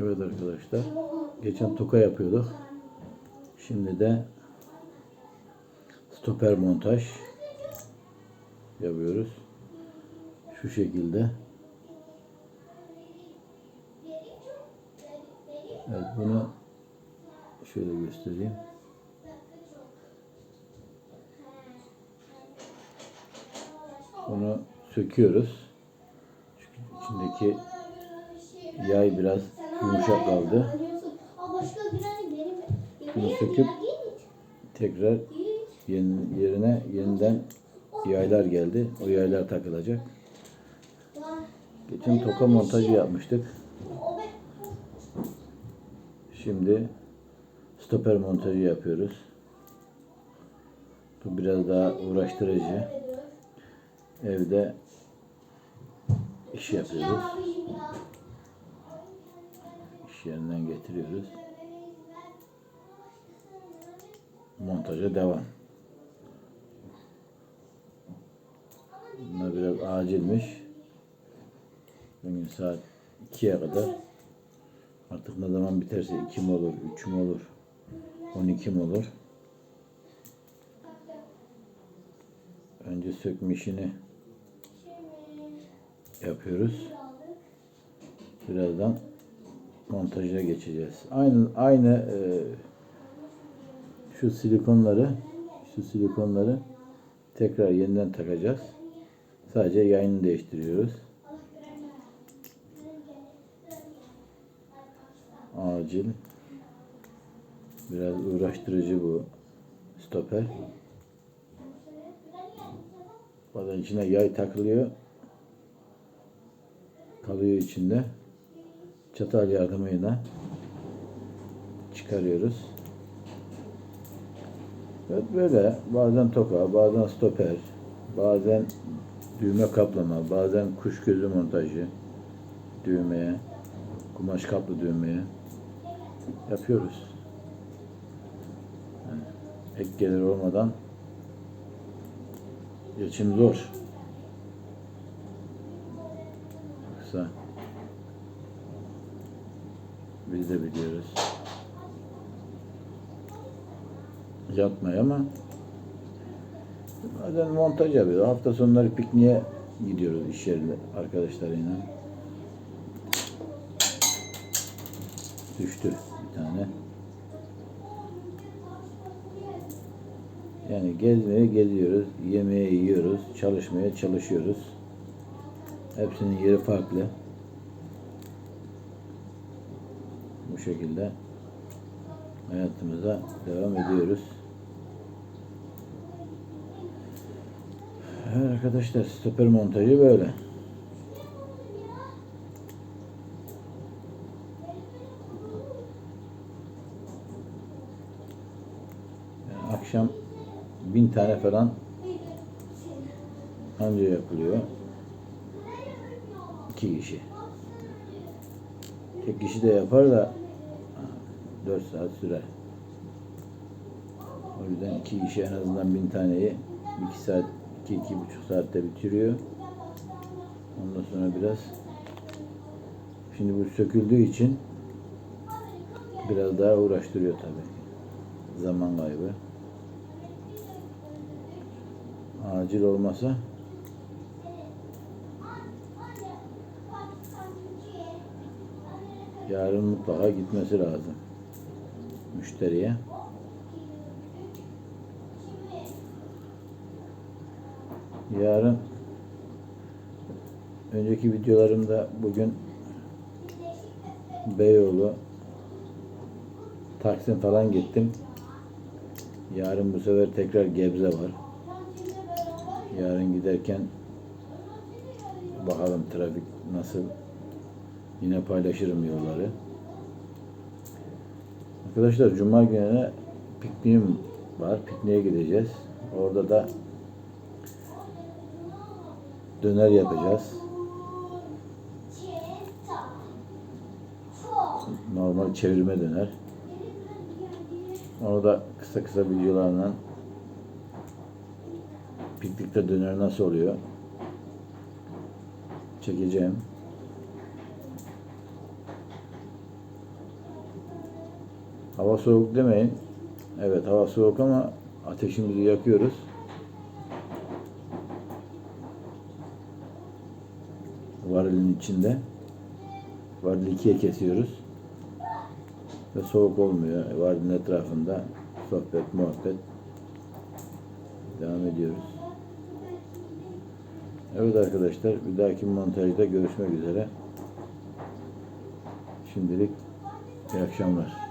Evet arkadaşlar. Geçen toka yapıyorduk. Şimdi de stoper montaj yapıyoruz. Şu şekilde. Evet bunu şöyle göstereyim. Bunu söküyoruz. Çünkü içindeki yay biraz yumuşak kaldı. Bunu söküp tekrar yerine yeniden yaylar geldi. O yaylar takılacak. Geçen toka montajı yapmıştık. Şimdi stoper montajı yapıyoruz. Bu biraz daha uğraştırıcı. Evde iş yapıyoruz. İş yerinden getiriyoruz. Montaja devam. Bunlar biraz acilmiş. Bugün saat 2'ye kadar artık ne zaman biterse 2 mi olur, 3 mü olur, 12 mi olur. Önce sökme işini yapıyoruz. Birazdan montaja geçeceğiz. Aynı aynı e, şu silikonları şu silikonları tekrar yeniden takacağız. Sadece yayını değiştiriyoruz. Acil. Biraz uğraştırıcı bu stoper. Bazen içine yay takılıyor. Kalıyor içinde. Çatal yardımıyla çıkarıyoruz. Evet böyle bazen toka, bazen stoper, bazen düğme kaplama, bazen kuş gözü montajı düğmeye, kumaş kaplı düğmeye yapıyoruz. Yani ek gelir olmadan geçim zor. Yoksa biz de biliyoruz. Yatmaya ama bazen montaj yapıyoruz. Hafta sonları pikniğe gidiyoruz iş yerinde arkadaşlarıyla. Düştü bir tane. Yani gezmeye geziyoruz, yemeğe yiyoruz, çalışmaya çalışıyoruz. Hepsinin yeri farklı. Bu şekilde hayatımıza devam ediyoruz. Evet arkadaşlar stoper montajı böyle. Yani akşam bin tane falan anca yapılıyor. İki kişi. Tek kişi de yapar da 4 saat sürer. O yüzden iki kişi en azından bin taneyi iki saat, iki, iki buçuk saatte bitiriyor. Ondan sonra biraz şimdi bu söküldüğü için biraz daha uğraştırıyor tabii. Zaman kaybı. Acil olmasa yarın mutlaka gitmesi lazım müşteriye. Yarın önceki videolarımda bugün Beyoğlu Taksim falan gittim. Yarın bu sefer tekrar Gebze var. Yarın giderken bakalım trafik nasıl. Yine paylaşırım yolları. Arkadaşlar Cuma gününe pikniğim var. Pikniğe gideceğiz. Orada da döner yapacağız. Normal çevirme döner. Onu da kısa kısa videolarla piknikte döner nasıl oluyor çekeceğim. Hava soğuk demeyin. Evet hava soğuk ama ateşimizi yakıyoruz. Varilin içinde. Varili ikiye kesiyoruz. Ve soğuk olmuyor. Varilin etrafında sohbet, muhabbet devam ediyoruz. Evet arkadaşlar bir dahaki montajda görüşmek üzere. Şimdilik iyi akşamlar.